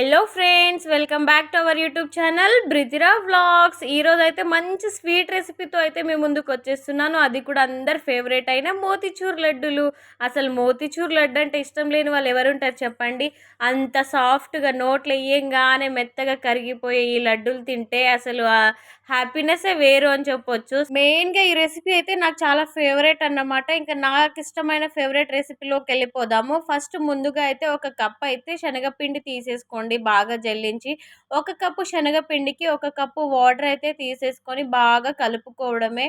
Hello friends welcome back to our YouTube channel Brithira vlogs ఈరోజు అయితే మంచి sweet రెసిపీతో అయితే మేము ముందుకు వచ్చేస్తున్నాను. అది కూడా అందరు ఫేవరెట్ అయిన మోతిచూర్ లడ్డులు. అసలు మోతిచూర్ లడ్డు అంటే ఇష్టం లేని వాళ్ళు ఎవరుంటారు చెప్పండి? అంత సాఫ్ట్గా నోట్లు వేయంగానే మెత్తగా కరిగిపోయే ఈ లడ్డూలు తింటే అసలు హ్యాపీనెస్ వేరు అని చెప్పొచ్చు. మెయిన్గా ఈ రెసిపీ అయితే నాకు చాలా ఫేవరెట్ అన్నమాట. ఇంకా నాకు ఇష్టమైన ఫేవరెట్ రెసిపీలోకి వెళ్ళిపోదాము. ఫస్ట్ ముందుగా అయితే ఒక కప్ అయితే శనగపిండి తీసేసుకోండి. బాగా జల్లించి ఒక కప్పు శనగపిండికి ఒక కప్పు వాటర్ అయితే తీసేసుకొని బాగా కలుపుకోవడమే.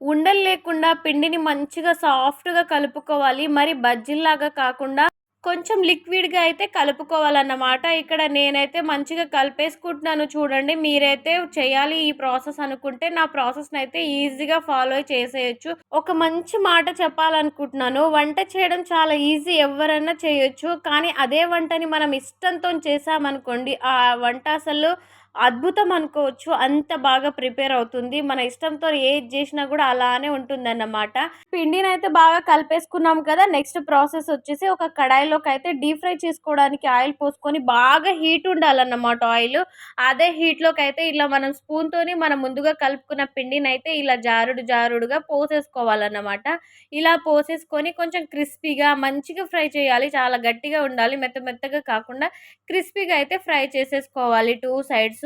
ఉండలు లేకుండా పిండిని మంచిగా సాఫ్ట్గా కలుపుకోవాలి. మరి బజ్జీల్లాగా కాకుండా కొంచెం లిక్విడ్గా అయితే కలుపుకోవాలన్నమాట. ఇక్కడ నేనైతే మంచిగా కలిపేసుకుంటున్నాను చూడండి. మీరైతే చేయాలి ఈ ప్రాసెస్ అనుకుంటే నా ప్రాసెస్ని అయితే ఈజీగా ఫాలో చేసేయచ్చు. ఒక మంచి మాట చెప్పాలనుకుంటున్నాను. వంట చేయడం చాలా ఈజీ ఎవరైనా చేయొచ్చు. కానీ అదే వంటని మనం ఇష్టంతో చేసామనుకోండి ఆ వంట అసలు అద్భుతం అనుకోవచ్చు. అంత బాగా ప్రిపేర్ అవుతుంది. మన ఇష్టంతో ఏది చేసినా కూడా అలానే ఉంటుందన్నమాట. పిండిని అయితే బాగా కలిపేసుకున్నాం కదా నెక్స్ట్ ప్రాసెస్ వచ్చేసి ఒక కడాయిలోకి అయితే డీప్ ఫ్రై చేసుకోవడానికి ఆయిల్ పోసుకొని బాగా హీట్ ఉండాలన్నమాట ఆయిల్. అదే హీట్లోకి అయితే ఇలా మనం స్పూన్తోని మనం ముందుగా కలుపుకున్న పిండిని అయితే ఇలా జారుడు జారుడుగా పోసేసుకోవాలన్నమాట. ఇలా పోసేసుకొని కొంచెం క్రిస్పీగా మంచిగా ఫ్రై చేయాలి. చాలా గట్టిగా ఉండాలి. మెత్త మెత్తగా కాకుండా క్రిస్పీగా అయితే ఫ్రై చేసేసుకోవాలి. టూ సైడ్స్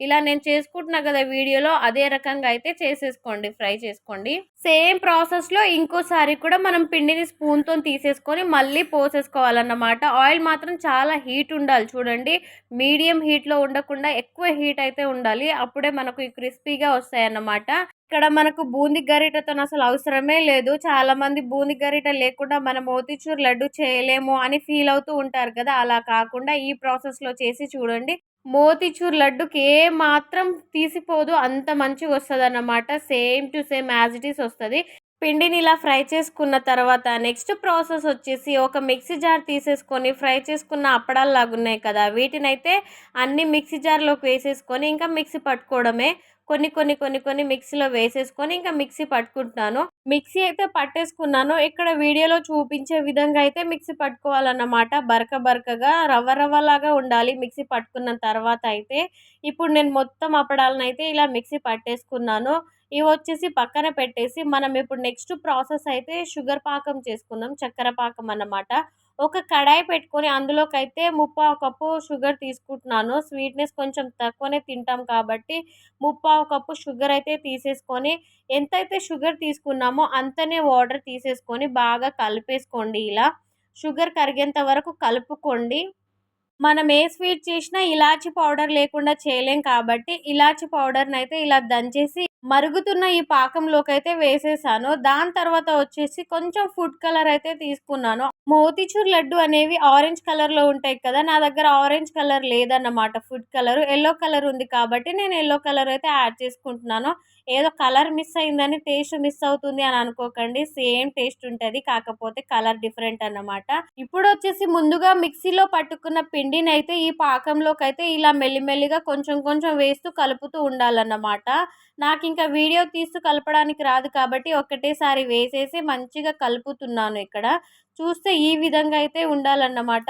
ఇలా నేను చేసుకుంటున్నా కదా వీడియోలో అదే రకంగా అయితే చేసేసుకోండి ఫ్రై చేసుకోండి. సేమ్ ప్రాసెస్లో ఇంకోసారి కూడా మనం పిండిని స్పూన్తో తీసేసుకొని మళ్ళీ పోసేసుకోవాలన్నమాట. ఆయిల్ మాత్రం చాలా హీట్ ఉండాలి చూడండి. మీడియం హీట్లో ఉండకుండా ఎక్కువ హీట్ అయితే ఉండాలి. అప్పుడే మనకు క్రిస్పీగా వస్తాయన్నమాట. ఇక్కడ మనకు బూంది గరిటతో అసలు అవసరమే లేదు. చాలా మంది బూంది గరిట లేకుండా మనం మోతిచూర్ లడ్డు చేయలేము అని ఫీల్ అవుతూ ఉంటారు కదా. అలా కాకుండా ఈ ప్రాసెస్లో చేసి చూడండి. మోతిచూర్ లడ్డుకి ఏ మాత్రం తీసిపోదు అంత మంచిగా వస్తుంది అన్నమాట same to same as it is వస్తుంది. పిండిని ఇలా ఫ్రై చేసుకున్న తర్వాత నెక్స్ట్ ప్రాసెస్ వచ్చేసి ఒక మిక్సీ జార్ తీసేసుకొని ఫ్రై చేసుకున్న అప్పడాలు లాగా ఉన్నాయి కదా వీటినైతే అన్ని మిక్సీ జార్లోకి వేసేసుకొని ఇంకా మిక్సీ పట్టుకోవడమే. కొన్ని కొన్ని కొన్ని కొన్ని మిక్సీలో వేసేసుకొని ఇంకా మిక్సీ పట్టుకుంటున్నాను. మిక్సీ అయితే పట్టేసుకున్నాను. ఇక్కడ వీడియోలో చూపించే విధంగా అయితే మిక్సీ పట్టుకోవాలన్నమాట. బరక బరకగా రవ్వ రవ్వలాగా ఉండాలి మిక్సీ పట్టుకున్న తర్వాత అయితే. ఇప్పుడు నేను మొత్తం అప్పడాలను అయితే ఇలా మిక్సీ పట్టేసుకున్నాను. ఇవి వచ్చేసి పక్కన పెట్టేసి మనం ఇప్పుడు నెక్స్ట్ ప్రాసెస్ అయితే షుగర్ పాకం చేసుకుందాం. చక్కెర పాకం అన్నమాట. ఒక కడాయి పెట్టుకొని అందులోకి అయితే ముప్పావు కప్పు షుగర్ తీసుకుంటున్నాను. స్వీట్నెస్ కొంచెం తక్కువనే తింటాం కాబట్టి ముప్పావు కప్పు షుగర్ అయితే తీసేసుకొని ఎంతైతే షుగర్ తీసుకున్నామో అంతనే వాటర్ తీసేసుకొని బాగా కలిపేసుకోండి ఇలా. షుగర్ కరిగేంత వరకు కలుపుకోండి. మనం ఏ స్వీట్ చేసినా ఇలాచి పౌడర్ లేకుండా చేయలేం కాబట్టి ఇలాచి పౌడర్ని అయితే ఇలా దంచేసి మరుగుతున్న ఈ పాకంలోకి అయితే వేసేసాను. దాని తర్వాత వచ్చేసి కొంచెం ఫుడ్ కలర్ అయితే తీసుకున్నాను. మోతిచూర్ లడ్డు అనేవి ఆరెంజ్ కలర్లో ఉంటాయి కదా నా దగ్గర ఆరెంజ్ కలర్ లేదన్నమాట. ఫుడ్ కలర్ ఎల్లో కలర్ ఉంది కాబట్టి నేను ఎల్లో కలర్ అయితే యాడ్ చేసుకుంటున్నాను. ఏదో కలర్ మిస్ అయిందని టేస్ట్ మిస్ అవుతుంది అని అనుకోకండి. సేమ్ టేస్ట్ ఉంటుంది కాకపోతే కలర్ డిఫరెంట్ అన్నమాట. ఇప్పుడు వచ్చేసి ముందుగా మిక్సీలో పట్టుకున్న పిండిని అయితే ఈ పాకంలోకి అయితే ఇలా మెల్లిమెల్లిగా కొంచెం కొంచెం వేస్తూ కలుపుతూ ఉండాలన్నమాట. నాకు ఇంకా వీడియో తీస్తూ కలపడానికి రాదు కాబట్టి ఒకటేసారి వేసేసి మంచిగా కలుపుతున్నాను ఇక్కడ. చూస్తే ఈ విధంగా అయితే ఉండాలన్నమాట.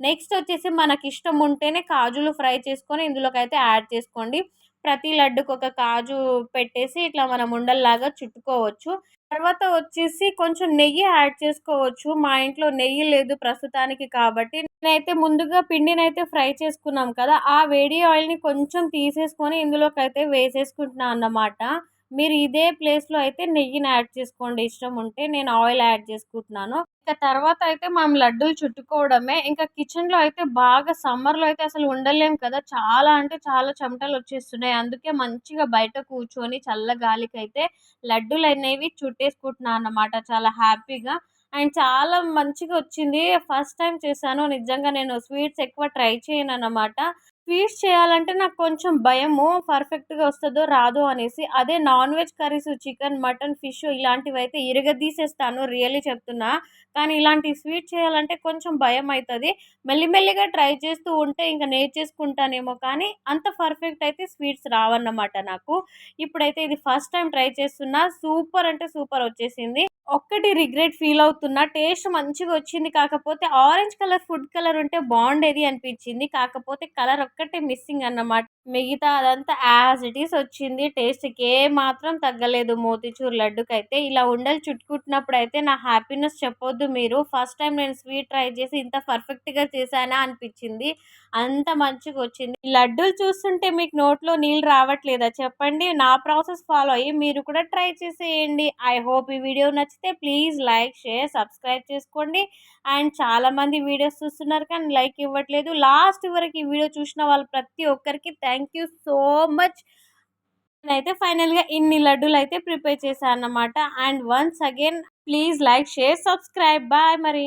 నెక్స్ట్ వచ్చేసి మనకి ఇష్టం ఉంటేనే కాజులు ఫ్రై చేసుకొని ఇందులోకి అయితే యాడ్ చేసుకోండి. ప్రతి లడ్డుకు ఒక కాజు పెట్టేసి ఇట్లా మనం ఉండల్లాగా చుట్టుకోవచ్చు. తర్వాత వచ్చేసి కొంచెం నెయ్యి యాడ్ చేసుకోవచ్చు. మా ఇంట్లో నెయ్యి లేదు ప్రస్తుతానికి కాబట్టి. నేనైతే ముందుగా పిండిని అయితే ఫ్రై చేసుకున్నాం కదా ఆ వేడి ఆయిల్ని కొంచెం తీసేసుకొని ఇందులోకి అయితే వేసేసుకుంటున్నాను అన్నమాట. మీరు ఇదే ప్లేస్లో అయితే నెయ్యిని యాడ్ చేసుకోండి. ఇష్టం ఉంటే నేను ఆయిల్ యాడ్ చేసుకుంటున్నాను. ఇంకా తర్వాత అయితే మనం లడ్డూలు చుట్టుకోవడమే. ఇంకా కిచెన్లో అయితే బాగా సమ్మర్లో అయితే అసలు ఉండలేం కదా. చాలా అంటే చాలా చెమటలు వచ్చేస్తున్నాయి. అందుకే మంచిగా బయట కూర్చొని చల్ల గాలికి అయితే లడ్డూలు అనేవి చుట్టేసుకుంటున్నాను అన్నమాట. చాలా హ్యాపీగా. అండ్ చాలా మంచిగా వచ్చింది. ఫస్ట్ టైం చేశాను. నిజంగా నేను స్వీట్స్ ఎక్కువ ట్రై చేయను అన్నమాట. స్వీట్స్ చేయాలంటే నాకు కొంచెం భయము పర్ఫెక్ట్గా వస్తుందో రాదో అనేసి. అదే non veg curries chicken mutton fish ఇలాంటివి అయితే ఇరగదీసేస్తాను రియల్లీ చెప్తున్నా. కానీ ఇలాంటి స్వీట్ చేయాలంటే కొంచెం భయం అవుతుంది మెల్లిమెల్లిగా ట్రై చేస్తూ ఉంటే ఇంకా నేర్చేసుకుంటానేమో కానీ అంత పర్ఫెక్ట్ అయితే స్వీట్స్ రావన్నమాట నాకు. ఇప్పుడైతే ఇది ఫస్ట్ టైం ట్రై చేస్తున్నా. సూపర్ అంటే సూపర్ వచ్చేసింది. ఒక్కటి రిగ్రెట్ ఫీల్ అవుతున్నా. టేస్ట్ మంచిగా వచ్చింది. కాకపోతే ఆరెంజ్ కలర్ ఫుడ్ కలర్ ఉంటే బాగుండేది అనిపించింది. కాకపోతే కలర్ ఒక్కటి మిస్సింగ్ అన్నమాట. మిగతా అదంతా యాజ్ ఇట్ ఈస్ వచ్చింది. టేస్ట్కి ఏ మాత్రం తగ్గలేదు మోతీచూర్ లడ్డుకైతే. ఇలా ఉండలు చుట్టుకుంటున్నప్పుడు అయితే నా హ్యాపీనెస్ చెప్పొద్దు మీరు. ఫస్ట్ టైం నేను స్వీట్ ట్రై చేసి ఇంత పర్ఫెక్ట్గా చేశానా అనిపించింది. అంత మంచిగా వచ్చింది లడ్డూలు చూస్తుంటే మీకు నోట్లో నీళ్ళు రావట్లేదా చెప్పండి. నా ప్రాసెస్ ఫాలో అయ్యి మీరు కూడా ట్రై చేసేయండి. ఐ హోప్ ఈ వీడియో నచ్చితే ప్లీజ్ లైక్ షేర్ సబ్స్క్రైబ్ చేసుకోండి. అండ్ చాలామంది వీడియోస్ చూస్తున్నారు కానీ లైక్ ఇవ్వట్లేదు. లాస్ట్ వరకు ఈ వీడియో చూసిన వాళ్ళు ప్రతి ఒక్కరికి థ్యాంక్ యూ సో మచ్. నేనైతే ఫైనల్గా ఇన్ని లడ్డూలు అయితే ప్రిపేర్ చేశాను అన్నమాట and once again please like share subscribe. Bye మరి.